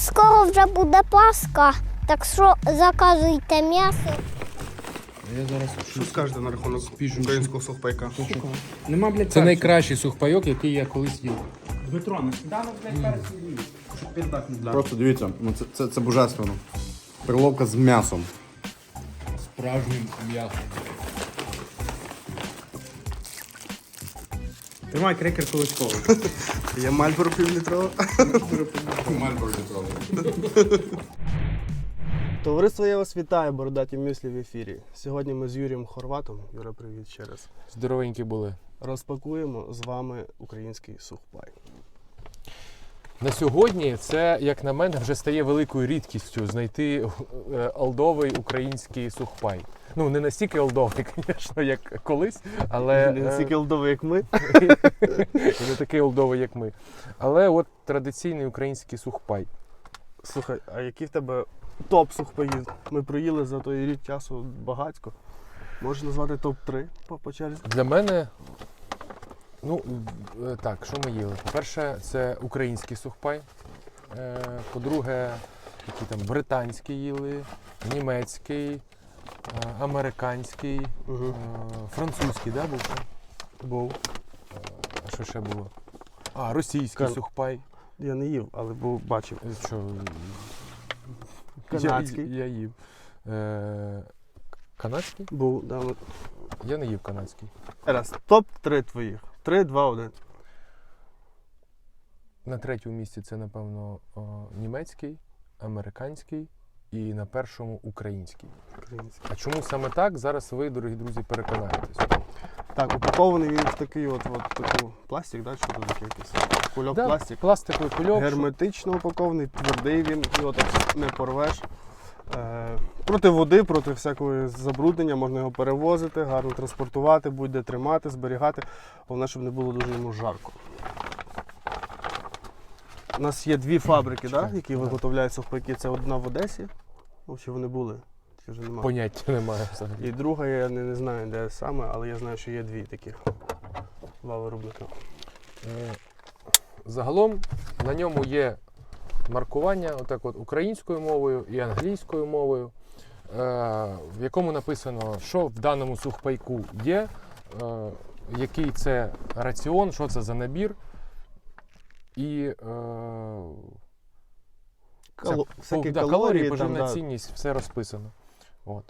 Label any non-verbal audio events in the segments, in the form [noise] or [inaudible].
скоро вже буде Пасха, так що заказуйте м'ясо. Я зараз Що скажете на рахунок українського сухпайка? Нема, блядь, Це найкращий сухпайок, який я колись їв. Дмитро, на сніданок, блядь, перець не. Щоб піздак не дав. Просто дивіться, ну це, це, це божественно. Перловка з м'ясом. Справжнім м'ясом. Тримай крекер кулачковий. [laughs] Я мальборо півлітрова. Товариство, я вас вітаю, бородаті мюслі в ефірі. Сьогодні ми з Юрієм Хорватом. Юра, привіт ще раз. Здоровенькі були. Розпакуємо з вами український сухпай. На сьогодні це, як на мене, вже стає великою рідкістю знайти е, олдовий український сухпай. Ну, не настільки олдовий, [laughs] звісно, як колись, але Не е, настільки лдовий, як ми. [laughs] не такий олдовий, як ми. Але от традиційний український сухпай. Слухай, а який в тебе топ сухпаїв? Ми проїли за той рік часу багатько. Можеш назвати топ-3 по, по черзі? Для мене, ну е, так, що ми їли? По-перше, це український сухпай. Е, По-друге, які там британський їли, німецький, е, американський, Угу. французький, да, був? Був. А що ще було? А, російський Кан- сухпай. Я не їв, але був, бачив. Що? Канадський. Я, я їв. Е, канадський? Був, да. Я не їв канадський. Раз, топ-3 твоїх. 3, 2, 1. На третьому місці це, напевно, о, німецький, американський і на першому український. Український. А чому саме так? Зараз ви, дорогі друзі, переконаєтесь. Так, упакований він в такий от, от таку пластик, да? Що тут таке якийсь? Кульок Да, пластик. Пластиковий кульок. Герметично упакований, твердий він, його так не порвеш. Е, проти води, проти всякого забруднення, можна його перевозити, гарно транспортувати, будь-де тримати, зберігати. Головне, щоб не було дуже йому жарко. У нас є дві фабрики, да, які виготовляють сухпайки. Це одна в Одесі, ну, чи вони були, чи вже немає. Поняття немає взагалі. І друга, я не, не знаю, де саме, але я знаю, що є дві таких. Два виробника. Е, Загалом на ньому є маркування отак от, українською мовою і англійською мовою, в якому написано, що в даному сухпайку є, е, який це раціон, що це за набір. І е, Кало... Ця- всякі да, калорії, там, поживна да. цінність, все розписано. От.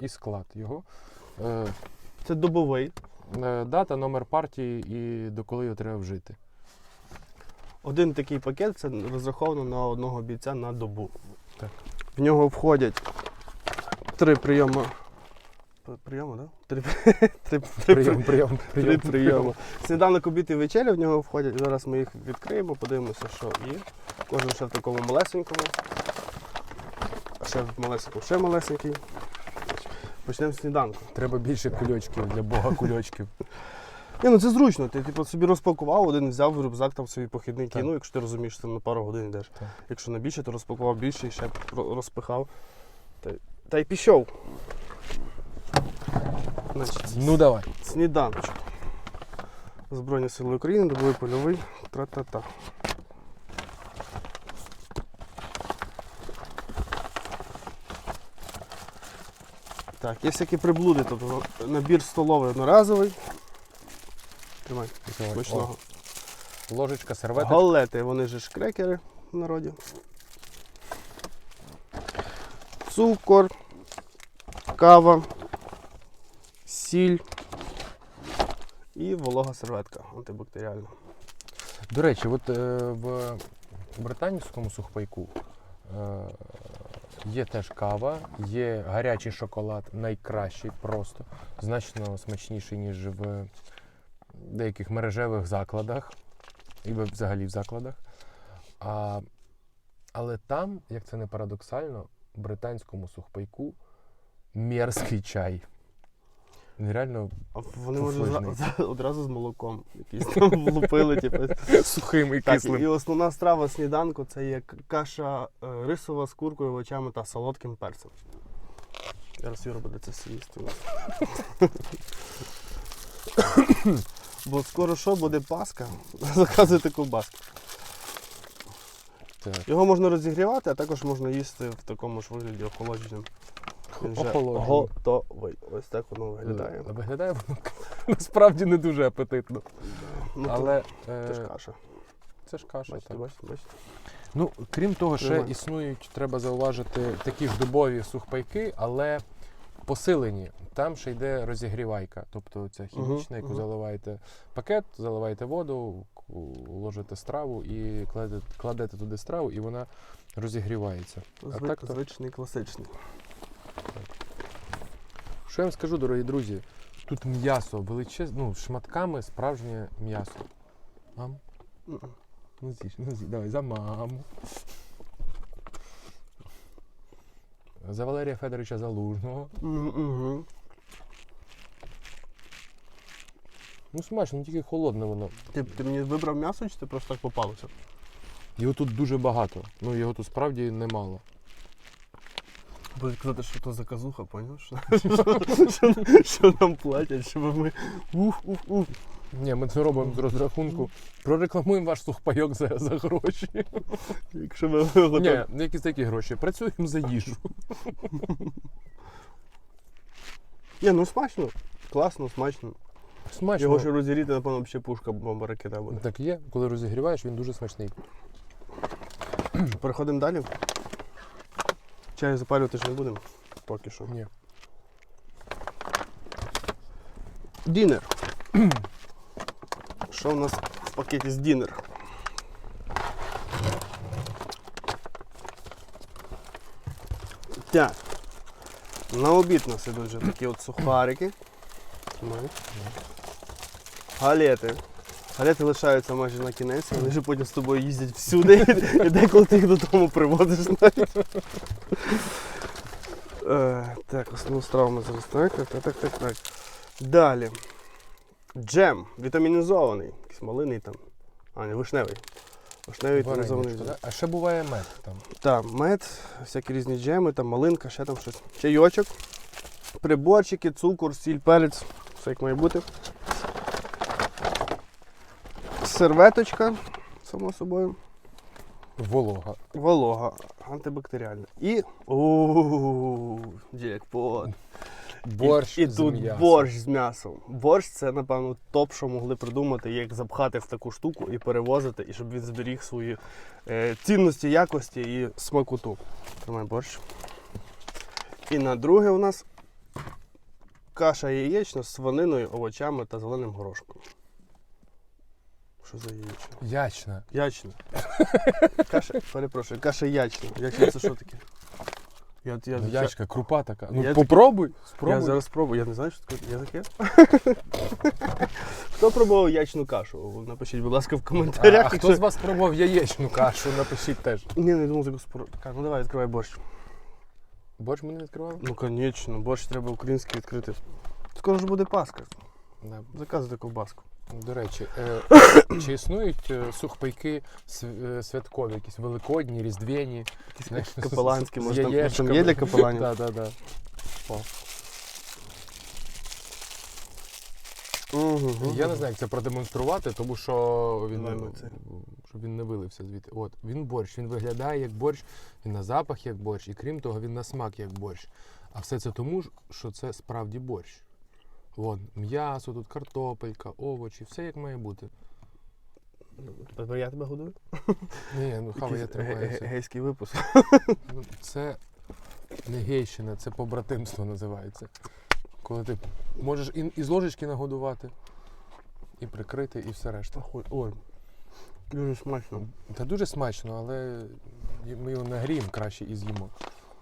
І склад його. Е, Це добовий. е, дата, номер партії і до коли його треба вжити. Один такий пакет це розраховано на одного бійця на добу. Так. В нього входять три прийоми. Прийоми. Да? Три, [laughs] три, три, Прийом, прийом, три прийом. прийоми. Сніданок, обід і вечеря в нього входять. Зараз ми їх відкриємо, подивимося, що є. Кожен ще в такому малесенькому. А ще в малесенькому, ще малесенький. Почнемо з сніданку. Треба більше кульочків для Бога кульочків. [laughs] Ні, ну це зручно. Ти типу, собі розпакував, один взяв в рюкзак, там собі похідний кинув, якщо ти розумієш, що ти на пару годин йдеш. Так. Якщо на більше, то розпакував більше і ще ро- розпихав. Та, та й пішов. Значить, Ну давай. сніданочок. Збройні сили України, добовий польовий. Тра-та-та. Так, є всякі приблуди, тобто набір столовий одноразовий. Тримай, давай. смачного. Ложечка, серветочка. Галети, вони же ж крекери в народі. Цукор, кава, сіль і волога серветка антибактеріальна. До речі, от е, в британському сухпайку е, є теж кава, є гарячий шоколад, найкращий просто, значно смачніший, ніж в деяких мережевих закладах і взагалі в закладах. А, але там, як це не парадоксально, британському сухпайку мерзкий чай. Він реально А вони може одразу з молоком якісь там [laughs] влупили. Типу. сухим і Так, і основна страва сніданку це є каша е, рисова з куркою, овочами та солодким перцем. Зараз Юра буде це все. [coughs] Бо скоро що буде Пасха, [laughs] заказуйте ковбаски. Так. Його можна розігрівати, а також можна їсти в такому ж вигляді охолодженим. Він вже готовий. Ось так воно виглядає. Е, Виглядає воно [laughs] насправді не дуже апетитно. Ну, Але це ж е, каша. це ж каша. Бачите, так. бачите, бачите. Ну, крім того, ще Тримай. існують, треба зауважити, такі ж дубові сухпайки, але посилені. Там ще йде розігрівайка, тобто ця хімічна, яку мгм. заливаєте пакет, заливаєте воду, ложите страву і кладете, кладете туди страву, і вона розігрівається. А так Звичний класичний. Що я вам скажу, дорогі друзі? Тут м'ясо величезне, ну, шматками справжнє м'ясо. Мам? Ну з'їж, ну з'їж, давай за маму. За Валерія Федоровича Залужного. Мгм, мгм. Ну смачно, ну тільки холодне воно. Ти, ти мені вибрав м'ясо, чи ти просто так попалося? Його тут дуже багато. Ну його тут справді немало. Будуть казати, що то заказуха, поняв? [laughs] Що, що, що нам платять, щоб ми. Уф, уф, уф. Ні, ми це робимо з розрахунку. Прорекламуємо ваш сухпайок за, за гроші. Якщо ми готові. Ні, якісь такі гроші. Працюємо за їжу. Ні, ну смачно. Класно, смачно. Смачно. Його ще розігріти, напевно, ще пушка бомба ракета буде. Так є, коли розігріваєш, він дуже смачний. [clears throat] Переходимо далі. Чай запалювати ж не будемо. Поки що. Ні. Дінер. [clears throat] Що у нас в пакеті з дінер? Так. На обід у нас ідуть вже такі от сухарики. Галети. Галети лишаються майже на кінець, вони вже потім з тобою їздять всюди, і деколи ти їх додому приводиш навіть. Е, так, основну страву ми зараз. Так, так, так, так, так, так. Далі. Джем вітамінізований. Якийсь малиний там. А, не, вишневий. Вишневий вітамінізований джем. А ще буває мед там. Так, мед, всякі різні джеми, там малинка, ще там щось. Чайочок, приборчики, цукор, сіль, перець. Все як має бути. Серветочка, само собою. Волога. Волога, антибактеріальна. І. Оу, джекпот. Борщ і, і тут м'ясом. борщ з м'ясом. Борщ це, напевно, топ, що могли придумати, як запхати в таку штуку і перевозити, і щоб він зберіг свої е, цінності, якості і смакоту. Тримай борщ. І на друге у нас каша яєчна з свининою, овочами та зеленим горошком. Що за яєчня? Ячна. Ячна. Каша, перепрошую, каша ячна. Ячна це що таке? Я, я, Ну, ячка, крупа така. Ну Я попробуй. я, Спробуй. я зараз спробую, я не знаю, що таке. Я таке. Хто пробував ячну кашу? Напишіть, будь ласка, в А, коментарях. а хто якщо- з вас пробував яєчну кашу? Напишіть теж. Ні, не думав, таку спор... Так, ну давай, відкривай борщ. Борщ ми не відкривали? Ну, звісно, борщ треба український відкрити. Скоро ж буде Пасха. Да. Заказуйте ковбаску. До речі, е, [coughs] чи існують е, сухпайки св- е, святкові, якісь великодні, різдвяні? знаєш, Капеланські, з може там, там яєчками? є для капеланів? Так, так, так. Угу. Я не знаю, як це продемонструвати, тому що він, Давай щоб він не вилився звідти. От, він борщ, він виглядає як борщ, він на запах як борщ, і крім того, він на смак як борщ. А все це тому, що це справді борщ. Вон, м'ясо, тут картопелька, овочі, все як має бути. Тепер я тебе годую? Ні, ну хава я тримаюся. Гейський випуск. Ну, Це не гейщина, це побратимство називається. Коли ти можеш і, і з ложечки нагодувати, і прикрити, і все решта. Ой. Дуже смачно. Та дуже смачно, але ми його нагріємо краще і з'їмо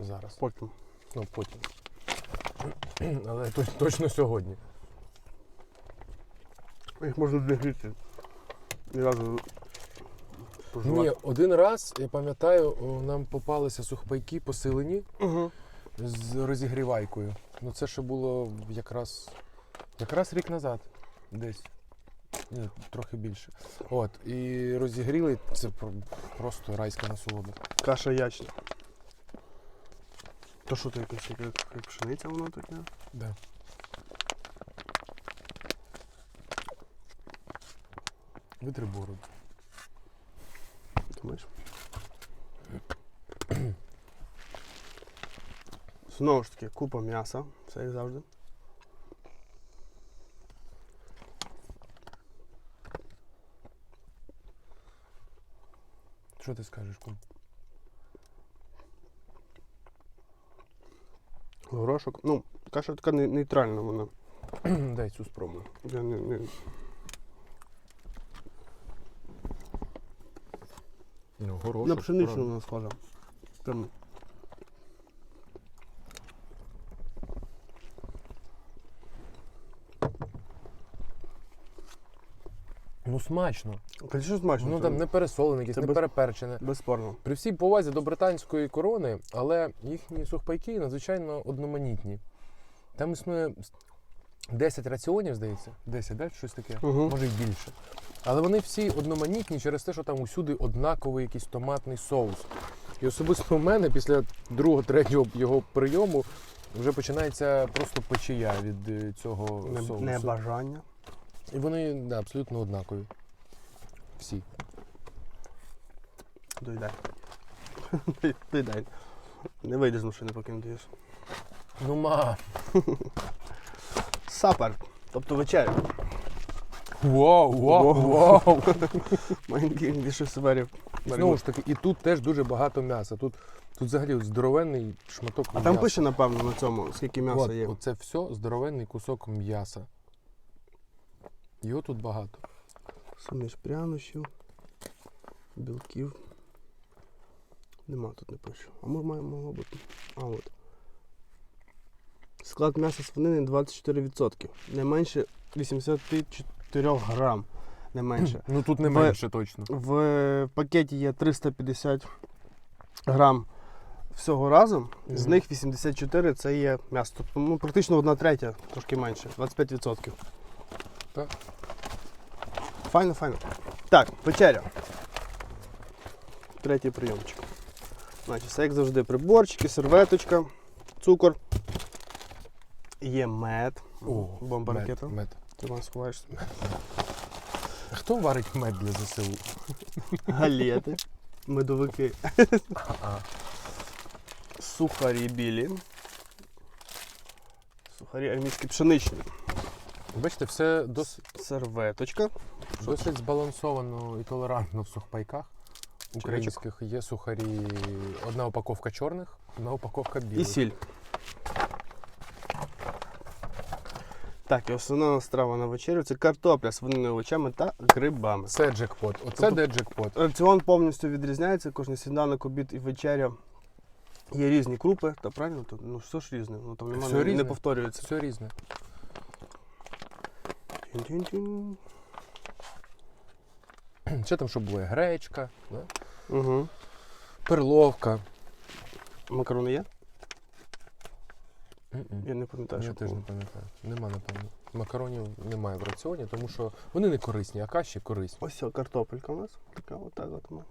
зараз. Потім. Ну, потім. [clears throat] Але точно сьогодні. Їх можна разу Ні, один раз, я пам'ятаю, нам попалися сухпайки посилені Угу. з розігрівайкою. Ну це ще було якраз, якраз рік назад, десь. Ні, трохи більше. От, і розігріли це просто райська насолода. Каша ячна. То що це якась як, як пшениця воно таке? Да. Витри бороду. Думаєш? Знову ж таки, купа м'яса, все як завжди. Що ти скажеш, кум? Горошок. Ну, каша така нейтральна вона. [clears throat] Дай цю спробую. Я не, не... Ну, горошок. На пшеничну вона схожа. Там Ну смачно. Звісно, смачно. Ну там не пересолене, якесь, не без- переперчене. Безспорно. При всій повазі до британської корони, але їхні сухпайки надзвичайно одноманітні. Там існує 10 раціонів, здається. 10, да? щось таке, Угу. може й більше. Але вони всі одноманітні через те, що там усюди однаковий якийсь томатний соус. І особисто у мене після другого, третього його прийому вже починається просто печія від е, цього Не, соусу. небажання. І вони да, абсолютно однакові. Всі. Доїдай. [laughs] Доїдай. Не вийдеш з машини, поки не доїш. Ну ма. Сапер. Тобто вечеря. Вау, вау, вау. [laughs] Маленький більше северів. Знову ж таки, і тут теж дуже багато м'яса. Тут, тут взагалі здоровенний шматок А м'яса. там пише, напевно, на цьому, скільки м'яса є. Оце все здоровенний кусок м'яса. Його тут багато. Суміш прянощів, білків. Нема тут не пише. А може має могло бути. А от. Склад м'яса свинини 24%. Не менше 84 грам. Не менше. [clears throat] Ну тут не Ви- менше точно. В пакеті є 350 грам всього разом. З них 84 це є м'ясо. Тобто ну, практично одна третя, трошки менше, 25%. Так. Файно, файно. Так, вечеря. Третій прийомчик. Значить, все як завжди, приборчики, серветочка, цукор. Є мед. Бомба мед, ракета. Мед. Ти вам сховаєш собі. Хто варить мед для ЗСУ? Галети, медовики, А, сухарі білі. Сухарі армійські пшеничні. Бачите, все досить, Серветочка. досить збалансовано і толерантно в сухпайках. Українських є сухарі. Одна упаковка чорних, одна упаковка білих. І сіль. Так, і основна страва на вечерю це картопля з винними овочами та грибами. Це джекпот. Оце де джекпот. Раціон повністю відрізняється, кожен сніданок, обід і вечеря. Є різні крупи, та правильно? Ну все ж різне, ну там немає, Все не, різне. не повторюється. Все різне. Тюн-тюн-тюн. [clears throat] Ще там, що було гречка, да? Угу. перловка. Макарони є? М-м. Я не пам'ятаю, Я теж було. не пам'ятаю. Нема, напевно. Макаронів немає в раціоні, тому що вони не корисні, а каші корисні. Ось ця картопелька у нас. Така отак от вона.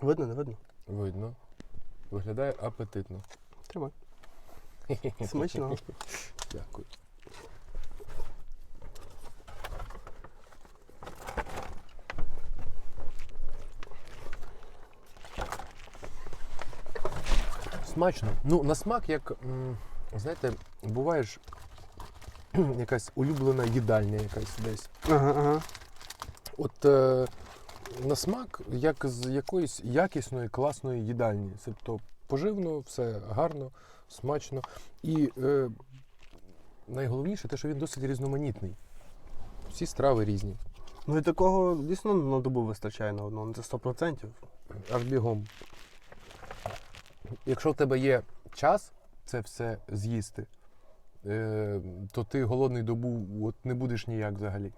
Видно, не видно? Видно. Виглядає апетитно. Тримай. [laughs] Смачно. Дякую. Смачно. Ну, на смак, як, знаєте, буває ж [clears throat] якась улюблена їдальня якась десь. Ага, ага. От е, на смак, як з якоїсь якісної, класної їдальні. Тобто поживно, все гарно, смачно. І е, найголовніше те, що він досить різноманітний. Всі страви різні. Ну і такого дійсно на добу вистачає на одному, це 100%. Аж бігом. Якщо в тебе є час це все з'їсти, е, то ти голодний добу от не будеш ніяк взагалі.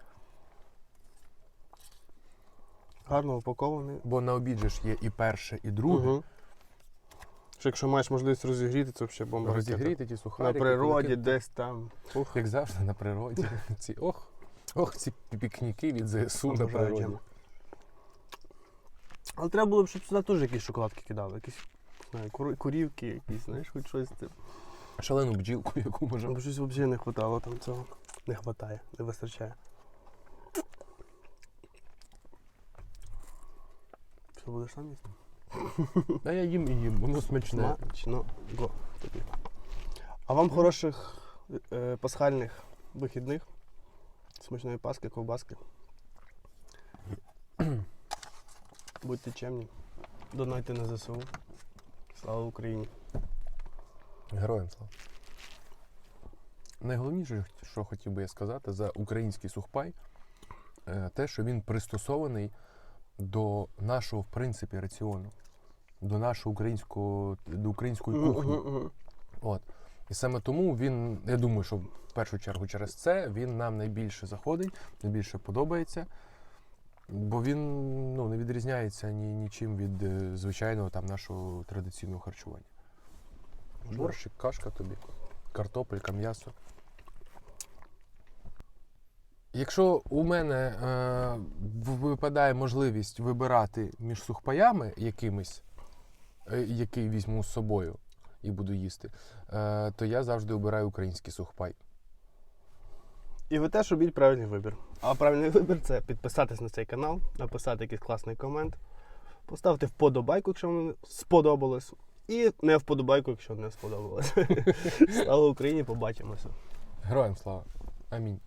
Гарно упакований. Бо на обід же ж є і перше, і друге. Угу. Що якщо маєш можливість розігріти, це взагалі бомба. Розігріти ті На природі, кулаки. десь там. Ух. Як завжди на природі. [laughs] Ці, ох, ох, ці пікніки від ЗСУ на природі. Але треба було б, щоб сюди теж якісь шоколадки кидали, якісь знаю, кур- курівки, якісь, знаєш, хоч щось. Це. Шалену бджілку, [laughs] яку може. Бо щось взагалі не вистачало там цього. Не вистачає, не вистачає. Що будеш сам їсти? [laughs] А я їм і їм, воно смачне. Смачно. Го. Тобі. А вам хороших е, пасхальних вихідних. Смачної паски, ковбаски. [clears throat] Будьте чемні. Донайте на ЗСУ. Слава Україні! Героям слава. Найголовніше, що хотів би я сказати за український сухпай, е, те, що він пристосований до нашого, в принципі, раціону, до нашого українського, до української кухні. От. І саме тому він, я думаю, що в першу чергу через це він нам найбільше заходить, найбільше подобається. Бо він ну, не відрізняється ні, нічим від е, звичайного там нашого традиційного харчування. Борщик, кашка тобі, картопелька, м'ясо. Якщо у мене е, випадає можливість вибирати між сухпаями якимись, е, який візьму з собою і буду їсти, е, то я завжди обираю український сухпай. І ви теж робіть правильний вибір. А правильний вибір це підписатись на цей канал, написати якийсь класний комент, поставити вподобайку, якщо вам сподобалось, і не вподобайку, якщо не сподобалось. [laughs] Слава Україні, побачимося. Героям слава. Амінь.